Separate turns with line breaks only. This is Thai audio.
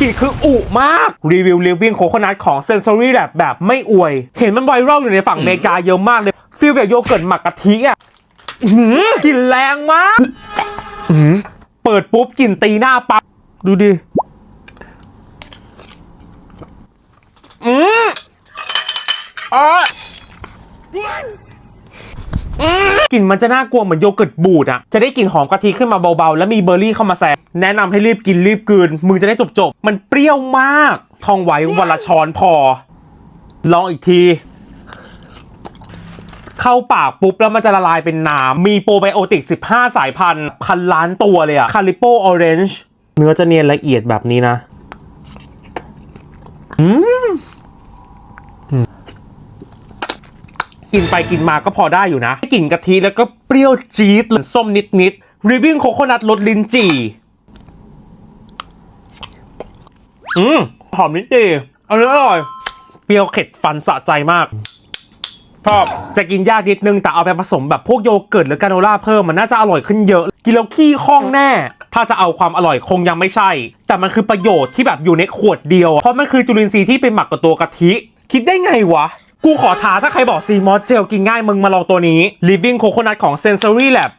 กลิ่นคืออุมาก รีวิว Living Coconut ของ Sensory Lab แบบไม่อวย เห็นมันไวรัลอยู่ในฝั่งอเมริกาเยอะมากเลยฟีลแบบโยเกิร์ตหมักกะทิอะกลิ่นแรงมากเปิดปุ๊บกลิ่นตีหน้าปั๊บดูดิอืมอ๋อ กลิ่นมันจะน่ากลัวเหมือนโยเกิร์ตบูดอะจะได้กลิ่นหอมกะทิขึ้นมาเบาๆ แล้วมีเบอร์รี่เข้ามาแซมแนะนำให้รีบกินรีบกืนมึงจะได้จบๆมันเปรี้ยวมาก ทองไว้วันละช้อนพอ ลองอีกทีเข้าปากปุ๊บ แล้วมันจะละลายเป็นน้ำ มีโปรไบโอติก 15 สายพันธุ์ พันล้านตัวเลยอะคาลิโปออเรนจ์เนื้อจะเนียนละเอียดแบบนี้นะ กินไปกินมาก็พอได้อยู่นะกลิ่นกะทิแล้วก็เปรี้ยวจี๊ดเหมือนส้มนิดนิดริบบิ้งโคโคนัทรสลิ้นจี่อืมหอมนิดเดียวอร่อยเปรี้ยวเข็ดฟันสะใจมากชอบจะกินยากนิดนึงแต่เอาไปผสมแบบพวกโยเกิร์ตหรือกาโนล่าเพิ่มมันน่าจะอร่อยขึ้นเยอะ กินแล้วขี้ข้องแน่ ถ้าจะเอาความอร่อยคงยังไม่ใช่ แต่มันคือประโยชน์ที่แบบอยู่ในขวดเดียว เพราะมันคือจุลินทรีย์ที่ไปหมักกับตัวกะทิ คิดได้ไงวะ กูขอท้าถ้าใครบอกซีมอสเจลกินง่ายมึงมาลองตัวนี้ Living Coconut ของ Sensory Lab